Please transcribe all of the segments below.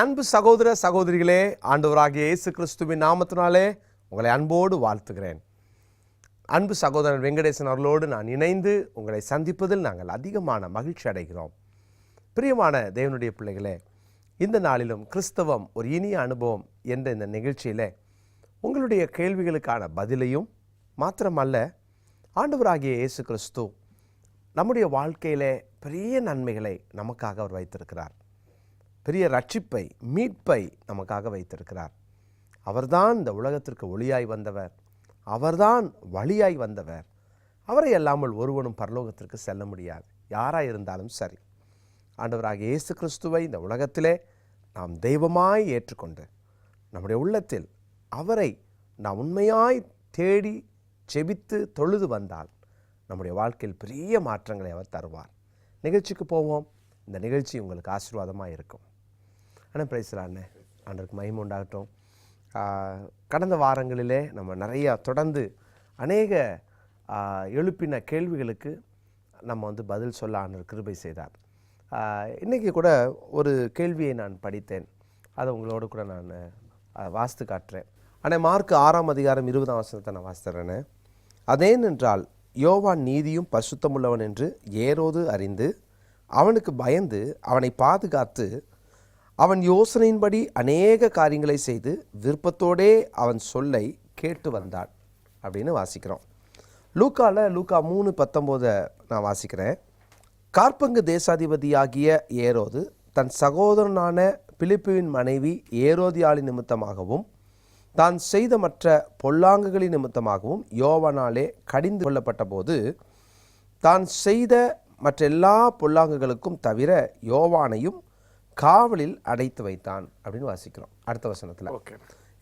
என் அன்பு சகோதர சகோதரிகளே ஆண்டவராகிய இயேசு கிறிஸ்துவின் நாமத்தினாலே உங்களை அன்போடு வாழ்த்துகிறேன். அன்பு சகோதரன் வெங்கடேசன் அவர்களோடு நான் இணைந்து உங்களை சந்திப்பதில் நாங்கள் அதிகமான மகிழ்ச்சி அடைகிறோம். பிரியமான தேவனுடைய பிள்ளைகளே இந்த நாளிலும் கிறிஸ்தவம் ஒரு இனிய அனுபவம் என்ற இந்த நிகழ்ச்சியில் உங்களுடைய கேள்விகளுக்கான பதிலையும் மாத்திரமல்ல ஆண்டவராகிய இயேசு கிறிஸ்து நம்முடைய வாழ்க்கையிலே பெரிய நன்மைகளை நமக்காக அவர் வைத்திருக்கிறார். பெரிய ரட்சிப்பை மீட்பை நமக்காக வைத்திருக்கிறார். அவர்தான் இந்த உலகத்திற்கு ஒளியாய் வந்தவர். அவர்தான் வழியாய் வந்தவர். அவரை அல்லாமல் ஒருவனும் பரலோகத்திற்கு செல்ல முடியாது. யாராக இருந்தாலும் சரி. ஆண்டவராக இயேசு கிறிஸ்துவை இந்த உலகத்திலே நாம் தெய்வமாய் ஏற்றுக்கொண்டு நம்முடைய உள்ளத்தில் அவரை நாம் உண்மையாய் தேடி செபித்து தொழுது வந்தால் நம்முடைய வாழ்க்கையில் பெரிய மாற்றங்களை அவர் தருவார். நிகழ்ச்சிக்கு போவோம். இந்த நிகழ்ச்சி உங்களுக்கு ஆசீர்வாதமாக இருக்கும் ஆனால் பிரைஸ்லாண்ணே ஆண்டருக்கு மகிமை உண்டாகட்டும். கடந்த வாரங்களிலே நம்ம நிறையா தொடர்ந்து அநேக எழுப்பின கேள்விகளுக்கு நம்ம வந்து பதில் சொல்ல ஆண்டர் கிருபை செய்தார். இன்றைக்கி கூட ஒரு கேள்வியை நான் படித்தேன். அதை உங்களோடு கூட நான் ஆஹ், வாசித்து காட்டுறேன். ஆனால் மார்க் ஆறாம் அதிகாரம் இருபதாம் வசனத்தை நான் வாசித்துறேன்னு அதேனென்றால் யோவான் நீதியும் பரிசுத்தமுள்ளவன் என்று ஏரோது அறிந்து அவனுக்கு பயந்து அவனை பாதுகாத்து அவன் யோசனையின்படி அநேக காரியங்களை செய்து விருப்பத்தோடே அவன் சொல்லை கேட்டு வந்தான் அப்படின்னு வாசிக்கிறோம். லூக்காவில் லூக்கா மூணு பத்தொம்போதை நான் வாசிக்கிறேன். கார்பங்கு தேசாதிபதியாகிய ஏரோது தன் சகோதரனான பிலிப்புவின் மனைவி ஏரோதியாளி நிமித்தமாகவும் தான் செய்த மற்ற பொல்லாங்குகளின் நிமித்தமாகவும் யோவானாலே கடிந்து கொள்ளப்பட்ட போது தான் செய்த மற்ற எல்லா பொல்லாங்குகளுக்கும் தவிர யோவானையும் காவலில் அடைத்து வைத்தான் அப்படின்னு வாசிக்கிறோம். அடுத்த வசனத்தில். ஓகே.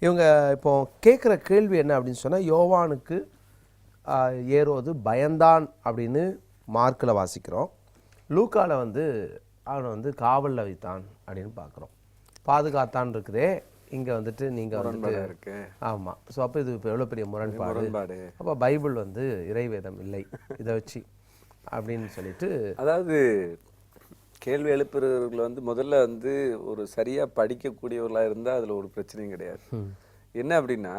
இவங்க இப்போ கேட்குற கேள்வி என்ன அப்படின்னு சொன்னால் யோவானுக்கு ஏரோது பயந்தான் அப்படின்னு மார்க்கில் வாசிக்கிறோம். லூக்கால வந்து அவனை வந்து காவலில் வைத்தான் அப்படின்னு பார்க்குறோம் பாதுகாத்தான் இருக்குதே இங்கே வந்துட்டு நீங்கள் வந்துட்டு ஆமாம் ஸோ அப்போ இது இப்போ எவ்வளோ பெரிய முரண்பாடு? முரண்பாடு. அப்போ பைபிள் வந்து இறைவேதம் இல்லை இதை வச்சு அப்படின்னு சொல்லிட்டு அதாவது கேள்வி எழுப்புறவர்கள் வந்து முதல்ல வந்து ஒரு சரியா படிக்கக்கூடியவர்களா இருந்தா அதுல ஒரு பிரச்சனையும் கிடையாது. என்ன அப்படின்னா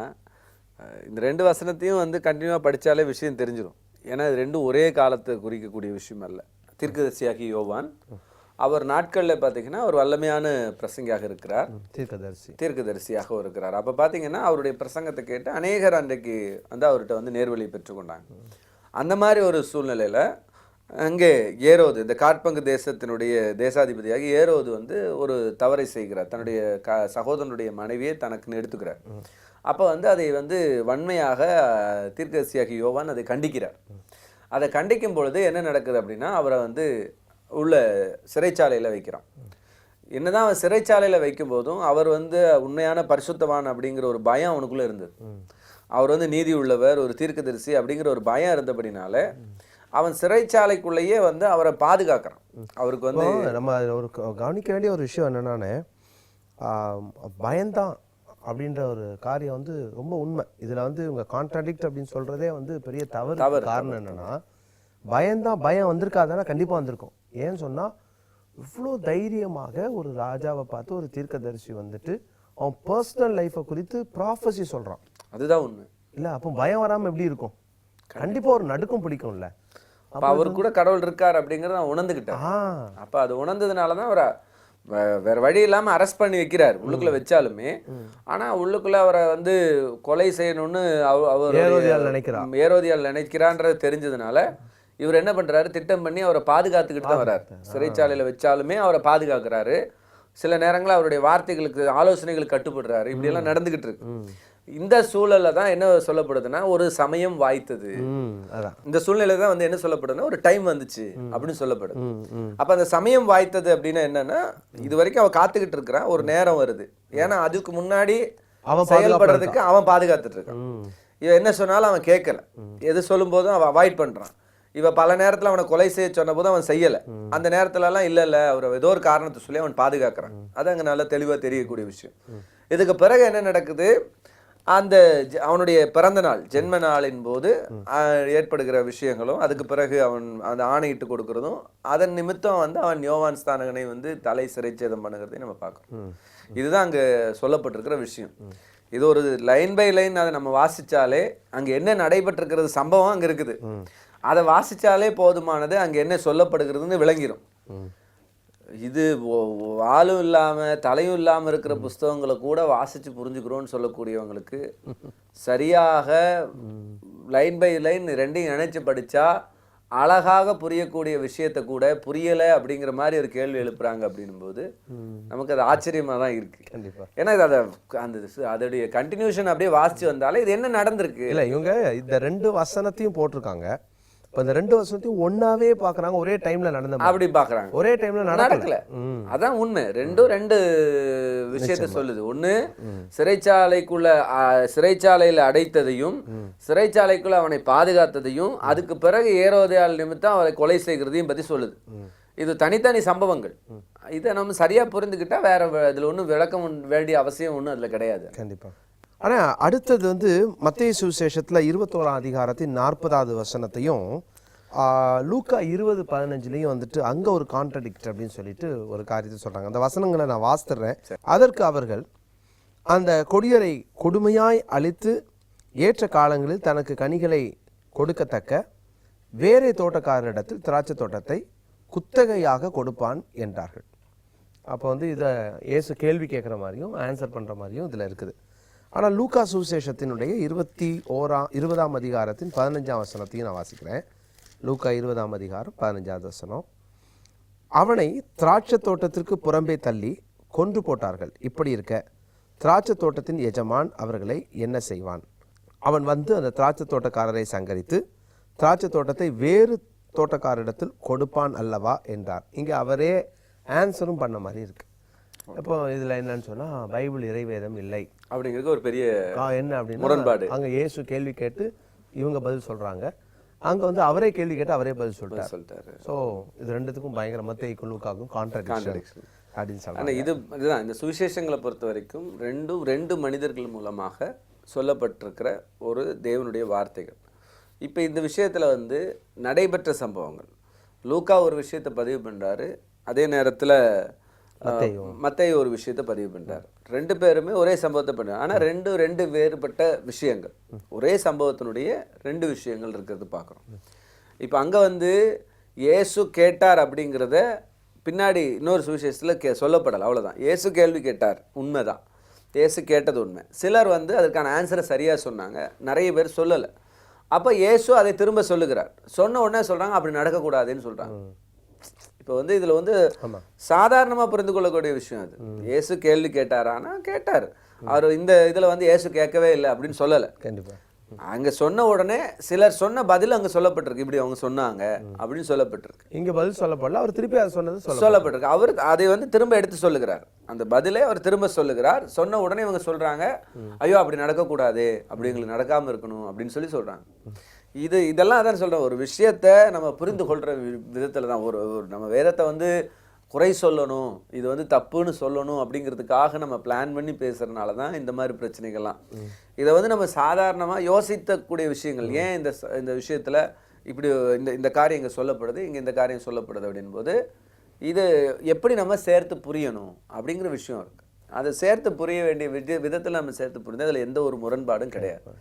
இந்த ரெண்டு வசனத்தையும் வந்து கண்டினியூவா படிச்சாலே விஷயம் தெரிஞ்சிடும் ஏன்னா இது ரெண்டும் ஒரே காலத்தை குறிக்கக்கூடிய விஷயம் அல்ல. தீர்க்கதரிசியாகி யோவான் அவர் நாட்கள்ல பார்த்தீங்கன்னா ஒரு வல்லமையான பிரசங்கியாக இருக்கிறார். தீர்க்கதரிசி. தீர்க்கதரிசியாக இருக்கிறார். அப்போ பார்த்தீங்கன்னா அவருடைய பிரசங்கத்தை கேட்டு அநேகர் அன்றைக்கு வந்து அவர்கிட்ட வந்து நேர்வழி பெற்றுக்கொண்டாங்க. அந்த மாதிரி ஒரு சூழ்நிலையில் அங்கே ஏரோது இந்த காற்பங்கு தேசத்தினுடைய தேசாதிபதியாகி ஏரோது வந்து ஒரு தவறை செய்கிறார். தன்னுடைய க சகோதரனுடைய மனைவியை தனக்குன்னு எடுத்துக்கிறார். அப்போ வந்து அதை வந்து வன்மையாக தீர்க்கதரிசியாகி யோவான் அதை கண்டிக்கிறார். அதை கண்டிக்கும் பொழுது என்ன நடக்குது அப்படின்னா அவரை வந்து உள்ள சிறைச்சாலையில் வைக்கிறான். என்னதான் அவன் சிறைச்சாலையில் வைக்கும்போதும் அவர் வந்து உண்மையான பரிசுத்தவான் அப்படிங்கிற ஒரு பயம் அவனுக்குள்ளே இருந்தது. அவர் வந்து நீதி உள்ளவர் ஒரு தீர்க்கதரிசி அப்படிங்கிற ஒரு பயம் இருந்தபடினால அவன் சிறைச்சாலைக்குள்ளேயே வந்து அவரை பாதுகாக்கிறான். அவருக்கு வந்து நம்ம ஒரு கவனிக்க வேண்டிய ஒரு விஷயம் என்னன்னானே பயந்தான் அப்படின்ற ஒரு காரியம் வந்து ரொம்ப உண்மை. இதுல வந்து இவங்க கான்ட்ராடிக்ட் அப்படின்னு சொல்றதே வந்து பெரிய தவறு. தவறு, காரணம் என்னன்னா பயந்தான் பயம் வந்திருக்காதானா கண்டிப்பா வந்திருக்கும். ஏன்னு சொன்னா இவ்வளோ தைரியமாக ஒரு ராஜாவை பார்த்து ஒரு தீர்க்கதரிசி வந்துட்டு அவன் பர்சனல் லைஃப்பை குறித்து ப்ராஃபஸி சொல்றான். அதுதான் உண்மை. இல்ல அப்போ பயம் வராம எப்படி இருக்கும்? கண்டிப்பா. ஒரு நடுக்கம் பிடிக்கும்ல. அப்ப அவர் கூட கடவுள் இருக்கார் அப்படிங்கறத அவன் உணர்ந்துக்கிட்டார் ஆ. அப்ப அது உணர்ந்ததுனால தான் அவரை வேற வழி இல்லாம அரெஸ்ட் பண்ணி வைக்கிறார். உள்ளுக்குள்ள வச்சாலுமே. ஆனா உள்ளுக்குள்ள அவரை வந்து கொலை செய்யணும்னு அவ- அவர் ஏரோதியாள் நினைக்கிறா. ஏரோதியால் நினைக்கிறான்றது தெரிஞ்சதுனால இவர் என்ன பண்றாரு? திட்டம் பண்ணி அவரை பாதுகாத்துக்கிட்டு தான் வர்றாரு சிறைச்சாலையில வச்சாலுமே அவரை பாதுகாக்கிறாரு. சில நேரங்கள்ல அவருடைய வார்த்தைகளுக்கு ஆலோசனைகளுக்கு கட்டுப்படுறாரு. இப்படி எல்லாம் நடந்துகிட்டு இருக்கு. இந்த சூழல்ல தான் என்ன சொல்லப்படுதுன்னா ஒரு சமயம் வாய்த்தது. இந்த சூழ்நிலை தான் வந்து என்ன சொல்லப்படுதுன்னா ஒரு டைம் வந்துச்சு அப்படின்னு சொல்லப்படுது அப்ப அந்த சமயம் வாய்த்தது அப்படின்னா என்னன்னா இது வரைக்கும் அவன் காத்துக்கிட்டு இருக்கிறான் ஒரு நேரம் வருது. ஏன்னா அதுக்கு முன்னாடி அவன் செயல்படுறதுக்கு அவன் பாதுகாத்துட்டு இருக்கான். இவன் என்ன சொன்னாலும் அவன் கேட்கல. எது சொல்லும் போதும் அவன் அவாய்ட் பண்றான். இவ பல நேரத்துல அவனை கொலை செய்ய சொன்ன போது அவன் செய்யல. அந்த நேரத்துல எல்லாம் இல்ல இல்ல அவர் ஏதோ ஒரு காரணத்தை சொல்லி அவன் பாதுகாக்கிறான். அது அங்க நல்லா தெளிவா தெரியக்கூடிய விஷயம். இதுக்கு பிறகு என்ன நடக்குது? அந்த ஜ- அவனுடைய பிறந்த நாள் ஜென்ம நாளின் போது ஏற்படுகிற விஷயங்களும் அதுக்கு பிறகு அவன் அந்த ஆணையிட்டு கொடுக்கறதும் அதன் நிமித்தம் வந்து அவன் யோவான் ஸ்தானகனை வந்து தலை சிறைச்சேதம் பண்ணுகிறதையும் நம்ம பார்க்கறோம். இதுதான் அங்க சொல்லப்பட்டிருக்கிற விஷயம். இது ஒரு லைன் பை லைன் அதை நம்ம வாசிச்சாலே அங்க என்ன நடைபெற்றிருக்கிறது சம்பவம் அங்க இருக்குது. அதை வாசிச்சாலே போதுமானது அங்க என்ன சொல்லப்படுகிறதுன்னு விளங்கிரும். இது ஆளும் இல்லாம தலையும் இல்லாம இருக்கிற புஸ்தகங்களை கூட வாசிச்சு புரிஞ்சுக்கிறோம்னு சொல்லக்கூடியவங்களுக்கு சரியாக லைன் பை லைன் ரெண்டையும் இணைச்சு படிச்சா அழகாக புரியக்கூடிய விஷயத்தை கூட புரியல அப்படிங்கிற மாதிரி ஒரு கேள்வி எழுப்புறாங்க அப்படின்னும் போது நமக்கு அது ஆச்சரியமா தான் இருக்கு. கண்டிப்பா. ஏன்னா இது அதை அந்த அதோடைய கண்டினியூஷன் அப்படியே வாசிச்சு வந்தாலே இது என்ன நடந்திருக்கு? இல்ல இவங்க இந்த ரெண்டு வசனத்தையும் போட்டிருக்காங்க. இப்போ இந்த ரெண்டு வசனத்தையும் ஒண்ணாவே பார்க்கறாங்க ஒரே டைம்ல நடந்த. அப்படி பாக்குறாங்க. ஒரே டைம்ல நடக்கல. அதான் உண்மை. ரெண்டும் ரெண்டு விஷயத்த சொல்லுது. ஒண்ணு சிறைச்சாலைக்குள்ள சிறைச்சாலையில அடைத்ததையும் சிறைச்சாலைக்குள்ள அவனை பாதுகாத்ததையும் அதுக்கு பிறகு ஏரோதையால் நிமித்தம் அவரை கொலை செய்கிறதையும் பத்தி சொல்லுது. இது தனித்தனி சம்பவங்கள். இதை நம்ம சரியா புரிந்துக்கிட்டா வேற இதுல ஒண்ணும் விளக்கம் வேண்டிய அவசியம் ஒண்ணும் அதுல கிடையாது. கண்டிப்பா. ஆனால் அடுத்தது வந்து மத்திய சுவிசேஷத்தில் இருபத்தோராம் அதிகாரத்தின் நாற்பதாவது வசனத்தையும் லூக்கா இருபது பதினஞ்சுலையும் வந்துட்டு அங்கே ஒரு கான்ட்ரடிக்ட் அப்படின்னு சொல்லிட்டு ஒரு காரியத்தை சொல்கிறாங்க அந்த வசனங்களை நான் வாசித்துறேன். அதற்கு அவர்கள் அந்த கொடியரை கொடுமையாய் அழித்து ஏற்ற காலங்களில் தனக்கு கனிகளை கொடுக்கத்தக்க வேறே தோட்டக்காரரிடத்தில் திராட்சை தோட்டத்தை குத்தகையாக கொடுப்பான் என்றார்கள். அப்போ வந்து இதை இயேசு கேள்வி கேட்குற மாதிரியும் ஆன்சர் பண்ணுற மாதிரியும் இதில் இருக்குது. ஆனால் லூக்கா சுவிசேஷத்தினுடைய இருபத்தி ஓராம் இருபதாம் அதிகாரத்தின் பதினஞ்சாம் வசனத்தையும் நான் வாசிக்கிறேன். லூக்கா இருபதாம் அதிகாரம் பதினஞ்சாவது வசனம். அவனை திராட்சை தோட்டத்திற்கு புறம்பே தள்ளி கொன்று போட்டார்கள். இப்படி இருக்க திராட்சை தோட்டத்தின் எஜமான் அவர்களை என்ன செய்வான்? அவன் வந்து அந்த திராட்சை தோட்டக்காரரை சங்கரித்து திராட்சை தோட்டத்தை வேறு தோட்டக்காரரிடத்தில் கொடுப்பான் அல்லவா? என்றார். இங்கே அவரே ஆன்சரும் பண்ண மாதிரி இருக்குது இப்போ இதில் என்னன்னு சொன்னால் பைபிள் இறைவேதம் இல்லை. அப்படிங்கிறது ஒரு பெரிய என்ன அப்படின்னா முரண்பாடு. அங்கே இயேசு கேள்வி கேட்டு இவங்க பதில் சொல்றாங்க. அங்க வந்து அவரே கேள்வி கேட்டு அவரே பதில் சொல்லிட்டார். சொல்லிட்டாரு. ஸோ இது ரெண்டுத்துக்கும் பயங்கர மத்திய குழுக்காகும் கான்ட்ராடிக்ஷன் அப்படின்னு சொல்றாங்க. ஆனா இது இதுதான். இந்த சுவிசேஷங்களை பொறுத்த வரைக்கும் ரெண்டும் ரெண்டு மனிதர்கள் மூலமாக சொல்லப்பட்டிருக்கிற ஒரு தேவனுடைய வார்த்தைகள். இப்போ இந்த விஷயத்துல வந்து நடைபெற்ற சம்பவங்கள். லூக்கா ஒரு விஷயத்தை பதிவு பண்றாரு. அதே நேரத்துல மத்தேயு. மத்தேயு ஒரு விஷயத்தை பதிவு பண்றாரு ரெண்டு பேருமே ஒரே சம்பவத்தை பண்றாங்க ஆனா ரெண்டு ரெண்டு வேறுபட்ட விஷயங்கள். ஒரே சம்பவத்தினுடைய ரெண்டு விஷயங்கள் இருக்கிறது பார்க்குறோம். இப்போ அங்க வந்து இயேசு கேட்டார் அப்படிங்கிறத பின்னாடி இன்னொரு சுவிசேஷத்துல கே சொல்லப்படலை அவ்வளவுதான். இயேசு கேள்வி கேட்டார் உண்மைதான். இயேசு கேட்டது உண்மை. சிலர் வந்து அதற்கான ஆன்சரை சரியா சொன்னாங்க நிறைய பேர் சொல்லலை. அப்போ இயேசு அதை திரும்ப சொல்லுகிறார். சொன்ன உடனே சொல்றாங்க அப்படி நடக்கக்கூடாதுன்னு சொல்றாங்க. இப்போ வந்து இதுல வந்து ஆமா. சாதாரணமா புரிந்து கொள்ளக்கூடிய விஷயம் அது. இயேசு கேள்வி கேட்டாரானா கேட்டார். அவர் இந்த இதுல வந்து இயேசு கேட்கவே இல்லை அப்படின்னு சொல்லலை. கண்டிப்பா. அங்க சொன்ன உடனே சிலர் சொன்ன பதில் அங்க சொல்லப்பட்டிருக்கு. இப்படி அவங்க சொன்னாங்க அப்படின்னு சொல்லப்பட்டிருக்கு. இங்க பதில் சொல்லப்படல. அவர் திருப்பி அதை சொன்னது சொல்ல சொல்லப்பட்டிருக்கு. அவர் அதை வந்து திரும்ப எடுத்து சொல்லுகிறார். அந்த பதிலே அவர் திரும்ப சொல்லுகிறார். சொன்ன உடனே இவங்க சொல்றாங்க ஐயோ அப்படி நடக்கக்கூடாது. அப்படி எங்களுக்கு நடக்காம இருக்கணும். அப்படின்னு சொல்லி சொல்றாங்க. இது இதெல்லாம் அதான் சொல்றேன். ஒரு விஷயத்த நம்ம புரிந்து கொள்ற வி- விதத்துல தான். ஒரு ஒரு நம்ம வேதத்தை வந்து குறை சொல்லணும் இது வந்து தப்புன்னு சொல்லணும் அப்படிங்கிறதுக்காக நம்ம பிளான் பண்ணி பேசுறதுனால தான் இந்த மாதிரி பிரச்சனைகள்லாம். இதை வந்து நம்ம சாதாரணமா யோசிக்கக்கூடிய விஷயங்கள். ஏன் இந்த இந்த விஷயத்துல இப்படி இந்த இந்த காரியம் இங்க சொல்லப்படுது இங்க இந்த காரியம் சொல்லப்படுது அப்படின் போது இது எப்படி நம்ம சேர்த்து புரியணும் அப்படிங்கிற விஷயம் இருக்கு. அதை சேர்த்து புரிய வேண்டிய வித விதத்தில் நம்ம சேர்த்து புரிந்து அதில் எந்த ஒரு முரண்பாடும் கிடையாது.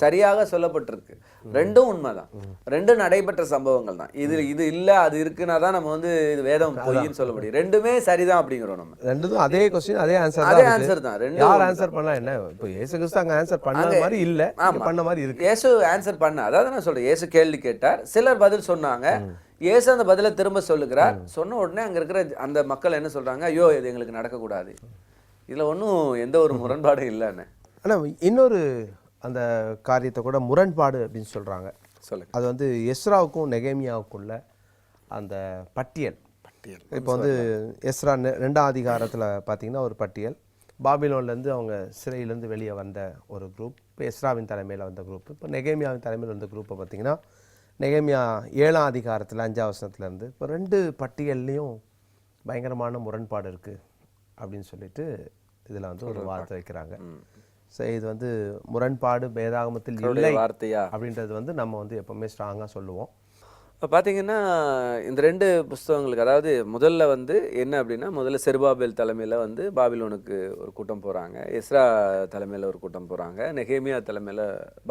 சரியாக சொல்லப்பட்டிருக்கு. ரெண்டும் உண்மைதான். ரெண்டும் நடைபெற்ற சம்பவங்கள் தான். இது இது இல்லை அது இருக்குன்னா தான் நம்ம வந்து இது வேதம் பொய்ன்னு சொல்ல முடியும். ரெண்டுமே சரிதான் அப்படிங்கிறோம் நம்ம. ரெண்டுதும் அதே கொஸ்டின் அதே ஆன்சர் அதே தான் ஆன்சர் தான். ரெண்டு யார் ஆன்சர் பண்ணா என்ன? இப்போ இயேசு கிறிஸ்து அங்க ஆன்சர் பண்ண மாதிரி இல்ல. பண்ண மாதிரி இருக்கு. இயேசு ஆன்சர் பண்ண அதாவது நான் சொல்றேன் இயேசு கேள்வி கேட்டார். சிலர் பதில் சொன்னாங்க. இயேசு அந்த பதிலை திரும்ப சொல்லுகிறார். சொன்ன உடனே அங்க இருக்கிற அந்த மக்கள் என்ன சொல்றாங்க? ஐயோ இது எங்களுக்கு நடக்கக்கூடாது. இதுல ஒண்ணும் எந்த ஒரு முரண்பாடும் இல்லைன்னு. ஆனா இன்னொரு அந்த காரியத்தை கூட முரண்பாடு அப்படின்னு சொல்றாங்க. சொல்லுங்க. அது வந்து எஸ்ராவுக்கும் நெகேமியாவுக்குள்ள அந்த பட்டியல். பட்டியல். இப்போ வந்து எஸ்ரா ரெண்டாம் அதிகாரத்தில் பார்த்தீங்கன்னா ஒரு பட்டியல். பாபிலோன்லேருந்து அவங்க சிறையிலேருந்து வெளியே வந்த ஒரு குரூப் இப்போ எஸ்ராவின் தலைமையில் வந்த குரூப் இப்போ நெகேமியாவின் தலைமையில் வந்த குரூப்பை பார்த்தீங்கன்னா நெகேமியா ஏழாம் அதிகாரத்தில் அஞ்சாம் வசனத்துலேருந்து இப்போ ரெண்டு பட்டியல்லையும் பயங்கரமான முரண்பாடு இருக்குது அப்படின்னு சொல்லிட்டு இதில் வந்து ஒரு வார்த்தை வைக்கிறாங்க. சரி இது வந்து முரண்பாடு கர்த்தருடைய இல்லை வார்த்தையா? அப்படின்றது வந்து நம்ம வந்து எப்பவுமே ஸ்ட்ராங்காக சொல்லுவோம். இப்போ பார்த்தீங்கன்னா இந்த ரெண்டு புஸ்தகங்களுக்கு அதாவது முதல்ல வந்து என்ன அப்படின்னா முதல்ல செருபாபேல் தலைமையில் வந்து பாபிலோனுக்கு ஒரு கூட்டம் போகிறாங்க எஸ்ரா தலைமையில் ஒரு கூட்டம் போகிறாங்க நெகேமியா தலைமையில்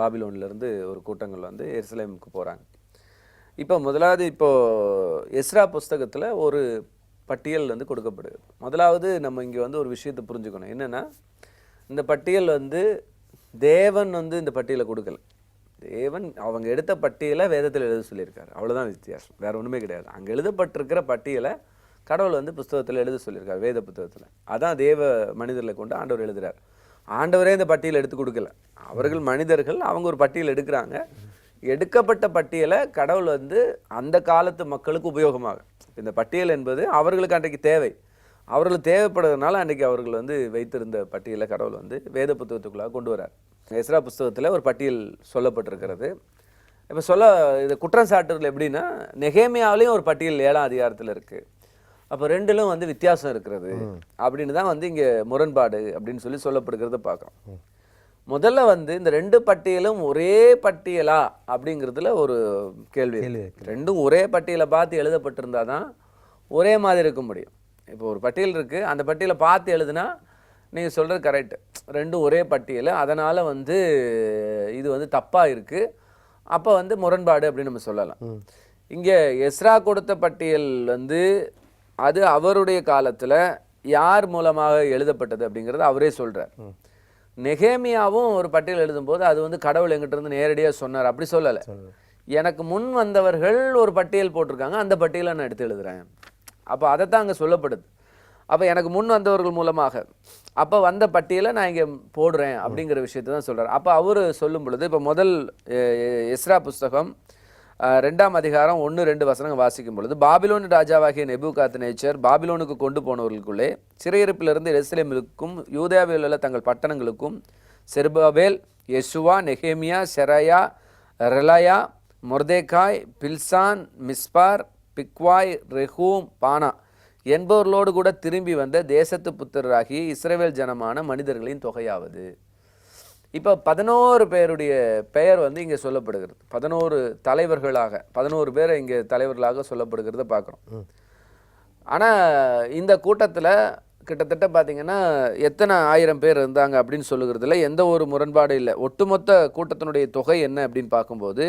பாபிலோன்லேருந்து ஒரு கூட்டங்கள் வந்து எருசலேமுக்கு போகிறாங்க இப்போ முதலாவது இப்போ எஸ்ரா புஸ்தகத்தில் ஒரு பட்டியல் வந்து கொடுக்கப்படுது முதலாவது நம்ம இங்கே வந்து ஒரு விஷயத்தை புரிஞ்சுக்கணும். என்னென்னா இந்த பட்டியல் வந்து தேவன் வந்து இந்த பட்டியலை கொடுக்கல. தேவன் அவங்க எடுத்த பட்டியலை வேதத்தில் எழுத சொல்லியிருக்காரு. அவ்வளோதான் வித்தியாசம். வேறு ஒன்றுமே கிடையாது. அங்கே எழுதப்பட்டிருக்கிற பட்டியலை கடவுள் வந்து புஸ்தகத்தில் எழுத சொல்லியிருக்காரு வேத புத்தகத்தில். அதான் தேவ மனிதர்களை கொண்டு ஆண்டவர் எழுதுறார். ஆண்டவரே இந்த பட்டியல் எடுத்து கொடுக்கல. அவர்கள் மனிதர்கள் அவங்க ஒரு பட்டியல் எடுக்கிறாங்க. எடுக்கப்பட்ட பட்டியலை கடவுள் வந்து அந்த காலத்து மக்களுக்கு உபயோகமாக. இந்த பட்டியல் என்பது அவர்களுக்கு அன்றைக்கு தேவை. அவர்களுக்கு தேவைப்படுறதுனால அன்றைக்கி அவர்கள் வந்து வைத்திருந்த பட்டியலை கடவுள் வந்து வேத புத்தகத்துக்குள்ளாக கொண்டு வரார். எஸ்ரா புஸ்தகத்தில் ஒரு பட்டியல் சொல்லப்பட்டிருக்கிறது. இப்போ சொல்ல இது குற்றம் சாட்டுறதுல எப்படின்னா நெகேமியாவிலையும் ஒரு பட்டியல் ஏழாம் அதிகாரத்தில் இருக்குது அப்போ ரெண்டிலும் வந்து வித்தியாசம் இருக்கிறது. அப்படின்னு தான் வந்து இங்கே முரண்பாடு அப்படின்னு சொல்லி சொல்லப்படுகிறத பார்க்குறோம். முதல்ல வந்து இந்த ரெண்டு பட்டியலும் ஒரே பட்டியலா அப்படிங்கிறதுல ஒரு கேள்வி. ரெண்டும் ஒரே பட்டியலை பார்த்து எழுதப்பட்டிருந்தா தான் ஒரே மாதிரி இருக்க முடியும். இப்போ ஒரு பட்டியல் இருக்குது அந்த பட்டியலை பார்த்து எழுதுனா நீங்கள் சொல்கிறது கரெக்ட் ரெண்டும் ஒரே பட்டியல் அதனால் வந்து இது வந்து தப்பாக இருக்குது அப்போ வந்து முரண்பாடு அப்படின்னு நம்ம சொல்லலாம். இங்கே எஸ்ரா கொடுத்த பட்டியல் வந்து அது அவருடைய காலத்தில் யார் மூலமாக எழுதப்பட்டது அப்படிங்கிறத அவரே சொல்கிறார் நெகேமியாவும் ஒரு பட்டியல் எழுதும்போது அது வந்து கடவுள் எங்கிட்ட இருந்து நேரடியாக சொன்னார். அப்படி சொல்லலை. எனக்கு முன் வந்தவர்கள் ஒரு பட்டியல் போட்டிருக்காங்க. அந்த பட்டியலை நான் எடுத்து எழுதுறேன். அப்போ அதைத்தான் அங்கே சொல்லப்படுது. அப்போ எனக்கு முன் வந்தவர்கள் மூலமாக அப்போ வந்த பட்டியலை நான் இங்கே போடுறேன் அப்படிங்கிற விஷயத்தை தான் சொல்கிறார் அப்போ அவர் சொல்லும் பொழுது இப்போ முதல் எஸ்ரா புஸ்தகம் ரெண்டாம் அதிகாரம் ஒன்று ரெண்டு வசனங்கள் வாசிக்கும் பொழுது பாபிலோன் ராஜாவாகிய நெபுகாத் நேச்சர் பாபிலோனுக்கு கொண்டு போனவர்களுக்குள்ளே சிறையிருப்பிலிருந்து எருசலேமிற்கும் யூதேயாவில் உள்ள தங்கள் பட்டணங்களுக்கும் Zerubbabel Jeshua Nehemiah Seraiah Reelaiah Mordecai Bilshan Mizpar Bigvai Rehum Baanah என்பவர்களோடு கூட திரும்பி வந்த தேசத்து புத்திரராகிய இஸ்ரேவேல் ஜனமான மனிதர்களின் தொகையாவது. இப்போ பதினோரு பேருடைய பெயர் வந்து இங்கே சொல்லப்படுகிறது. பதினோரு தலைவர்களாக பதினோரு பேரை இங்கே தலைவர்களாக சொல்லப்படுகிறத பார்க்குறோம். ஆனால் இந்த கூட்டத்தில் கிட்டத்தட்ட பார்த்தீங்கன்னா எத்தனை ஆயிரம் பேர் இருந்தாங்க அப்படின்னு சொல்லுகிறதுல எந்த ஒரு முரண்பாடு இல்லை. ஒட்டுமொத்த கூட்டத்தினுடைய தொகை என்ன அப்படின்னு பார்க்கும்போது